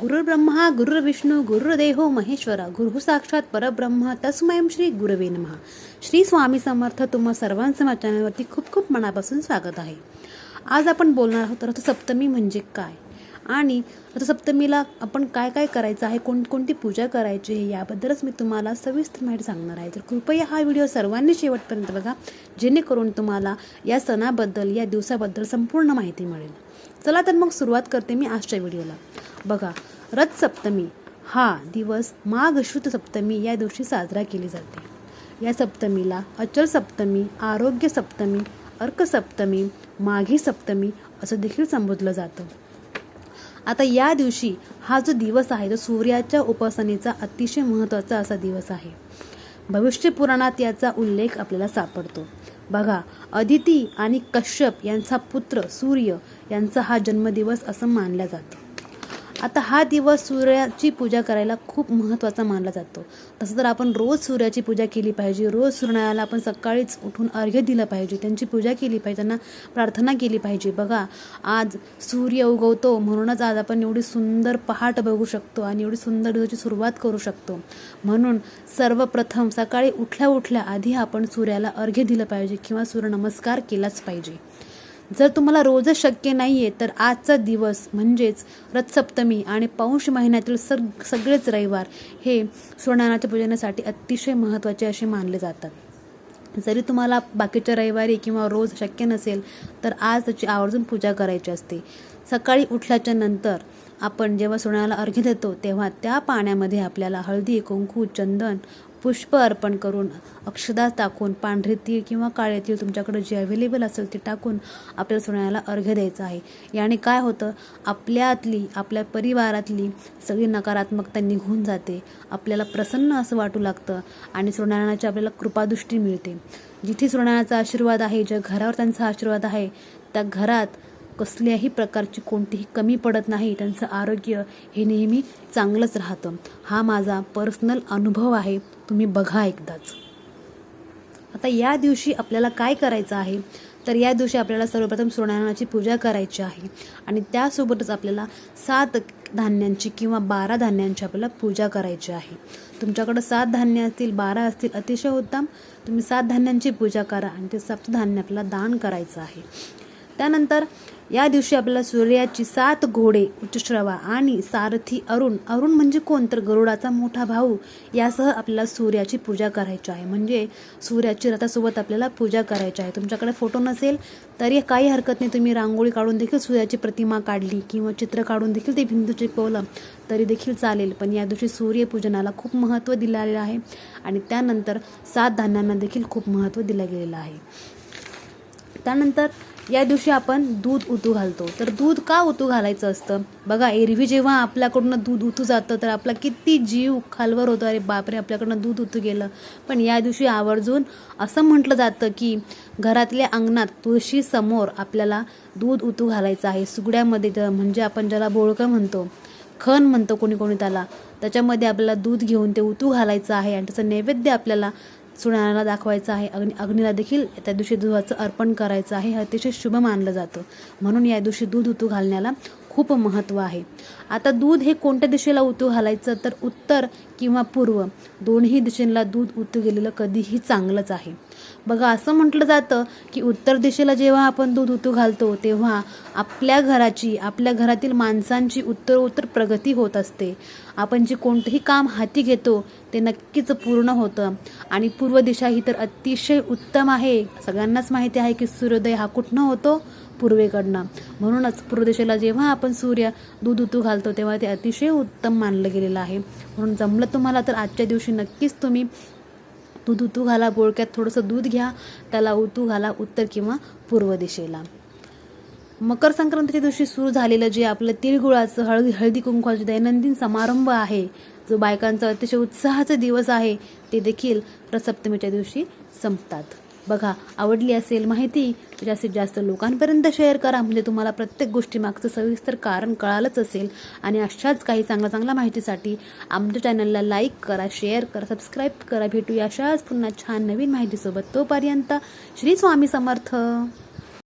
गुरुर्ब्रह्मा गुरुर्विष्णू गुरुर्देहो महेश्वरा गुरु साक्षात परब्रह्म तस्मय श्री गुरुवे नमः. श्री स्वामी समर्थ तुम्हा सर्वांचं माझ्या चॅनलवरती खूप खूप मनापासून स्वागत आहे. आज आपण बोलणार आहोत रथसप्तमी म्हणजे काय? आणि रथसप्तमीला आपण काय काय करायचं आहे कोणकोणती पूजा करायची आहे याबद्दलच मी तुम्हाला सविस्तर माहिती सांगणार आहे. तर कृपया हा व्हिडिओ सर्वांनी शेवटपर्यंत बघा जेणेकरून तुम्हाला या सणाबद्दल या दिवसाबद्दल संपूर्ण माहिती मिळेल. चला तर मग सुरुवात करते मी आजच्या व्हिडिओला. बघा रथ सप्तमी हा दिवस माघ शुद्ध सप्तमी या दिवशी साजरा केली जाते. या सप्तमीला अचल सप्तमी आरोग्य सप्तमी अर्क सप्तमी माघी सप्तमी असं देखील संबोधलं जातं. आता या दिवशी हा जो दिवस आहे तो सूर्याच्या उपासनेचा अतिशय महत्त्वाचा असा दिवस आहे. भविष्य पुराणात याचा उल्लेख आपल्याला सापडतो. बघा अदिती आणि कश्यप यांचा पुत्र सूर्य यांचा हा जन्मदिवस असं मानला जातो. आता हा दिवस सूर्याची पूजा करायला खूप महत्त्वाचा मानला जातो. तसं तर आपण रोज सूर्याची पूजा केली पाहिजे रोज सूर्याला आपण सकाळीच उठून अर्घ्य दिलं पाहिजे त्यांची पूजा केली पाहिजे त्यांना प्रार्थना केली पाहिजे. बघा आज सूर्य उगवतो म्हणूनच आज आपण एवढी सुंदर पहाट बघू शकतो आणि एवढी सुंदर दिवसाची सुरुवात करू शकतो. म्हणून सर्वप्रथम सकाळी उठल्या उठल्या आधी आपण सूर्याला अर्घ्य दिलं पाहिजे किंवा सूर्यनमस्कार केलाच पाहिजे. जर तुम्हाला रोजच शक्य नाही आहे तर आजचा दिवस म्हणजेच रथसप्तमी आणि पौष महिन्यातील सग सगळेच रविवार हे सूर्यनारायणाच्या पूजनासाठी अतिशय महत्त्वाचे असे मानले जातात. जरी तुम्हाला बाकीच्या रविवारी किंवा रोज शक्य नसेल तर आज त्याची आवर्जून पूजा करायची असते. सकाळी उठल्याच्या नंतर आपण जेव्हा सोन्याला अर्घ्य देतो तेव्हा त्या पाण्यामध्ये आपल्याला हळदी कुंकू चंदन पुष्प अर्पण करून अक्षदा टाकून पांढरे तीळ किंवा काळे तीळ तुमच्याकडे जे अवेलेबल असेल ते टाकून आपल्याला सोन्याला अर्घ्य द्यायचं आहे. याने काय होतं? आपल्यातली आपल्या परिवारातली सगळी नकारात्मकता निघून जाते. आपल्याला प्रसन्न असं वाटू लागतं आणि सूर्यनारायणाची आपल्याला कृपादृष्टी मिळते. जिथे सूर्यनारायणाचा आशीर्वाद आहे ज्या घरावर त्यांचा आशीर्वाद आहे त्या घरात कसल्याही प्रकारची कोणतीही कमी पडत नाही त्यांचं आरोग्य हे नेहमी चांगलंच राहतं. हा माझा पर्सनल अनुभव आहे. तुम्ही बघा एकदाच. आता या दिवशी आपल्याला काय करायचं आहे? तर या दिवशी आपल्याला सर्वप्रथम सूर्यनारायणाची पूजा करायची आहे. आणि त्यासोबतच आपल्याला सात धान्यांची किंवा बारा धान्यांची आपल्याला पूजा करायची आहे. तुमच्याकडं सात धान्य असतील बारा असतील अतिशय उत्तम. तुम्ही सात धान्यांची पूजा करा आणि ते सप्त धान्य आपल्याला दान करायचं आहे. त्यानंतर या दिवशी आपल्याला सूर्याची सात घोडे उच्चश्रवा आणि सारथी अरुण. अरुण म्हणजे कोण? तर गरुडाचा मोठा भाऊ. यासह आपल्याला सूर्याची पूजा करायची आहे. म्हणजे सूर्याची रथासोबत आपल्याला पूजा करायची आहे. तुमच्याकडे फोटो नसेल तरी काही हरकत नाही. तुम्ही रांगोळी काढून देखील सूर्याची प्रतिमा काढली किंवा चित्र काढून देखील ते भिंत चिपवलं तरी देखील चालेल. पण या दिवशी सूर्यपूजनाला खूप महत्त्व दिलेलं आहे आणि त्यानंतर सात धान्यांना देखील खूप महत्त्व दिलं गेलेलं आहे. त्यानंतर या दिवशी आपण दूध उतू घालतो. तर दूध का उतू घालायचं असतं? बघा एरवी जेव्हा आपल्याकडून दूध उतू जातं तर आपला किती जीव खालवर होतो. अरे बापरे आपल्याकडनं दूध उतू गेलं. पण या दिवशी आवर्जून असं म्हटलं जातं की घरातल्या अंगणात तुळशीसमोर आपल्याला दूध उतू घालायचं आहे. सुगड्यामध्ये म्हणजे आपण ज्याला बोळकं म्हणतो खण म्हणतो कोणी कोणी त्याला त्याच्यामध्ये आपल्याला दूध घेऊन ते उतू घालायचं आहे. आणि त्याचं नैवेद्य आपल्याला सुनाला दाखवायचं आहे. अग्नि अग्नीला देखील त्या दिवशी दुधाचं अर्पण करायचं आहे. हे अतिशय शुभ मानलं जातं. म्हणून या दिवशी दूध उतू घालण्याला खूप महत्त्व आहे. आता दूध हे कोणत्या दिशेला उतू घालायचं? तर उत्तर किंवा पूर्व. दोन्ही दिशेला दूध उतू गेलेलं कधीही चांगलंच आहे. बघा असं म्हटलं जातं की उत्तर दिशेला जेव्हा आपण दूध उतू घालतो तेव्हा आपल्या घराची आपल्या घरातील माणसांची उत्तर उत्तर प्रगती होत असते. आपण जे कोणतंही काम हाती घेतो ते नक्कीच पूर्ण होतं. आणि पूर्व दिशा ही तर अतिशय उत्तम आहे. सगळ्यांनाच माहिती आहे की सूर्योदय हा कुठनं होतो? पूर्वेकडनं. म्हणूनच पूर्व दिशेला जेव्हा आपण सूर्य दूध उतू घालतो तेव्हा ते अतिशय उत्तम मानलं गेलेलं आहे. म्हणून जमलं तुम्हाला तर आजच्या दिवशी नक्कीच तुम्ही दूध उतू घाला बोळक्यात थोडंसं दूध घ्या त्याला उतू घाला उत्तर किंवा पूर्व दिशेला मकर संक्रांतीच्या दिवशी सुरू झालेलं जे आपलं तिळगुळाचं हळदी हळदी कुंकवाचं दैनंदिन समारंभ आहे जो बायकांचा अतिशय उत्साहाचा दिवस आहे ते देखील रथसप्तमीच्या दिवशी संपतात. बघा आवडली असेल माहिती जास्तीत जास्त लोकांपर्यंत शेअर करा. म्हणजे तुम्हाला प्रत्येक गोष्टीमागचं सविस्तर कारण कळालंच असेल. आणि अशाच काही चांगल्या चांगल्या माहितीसाठी आमच्या चॅनलला लाईक करा शेअर करा सबस्क्राईब करा. भेटूया अशाच पुन्हा छान नवीन माहितीसोबत. तोपर्यंत श्री स्वामी समर्थ.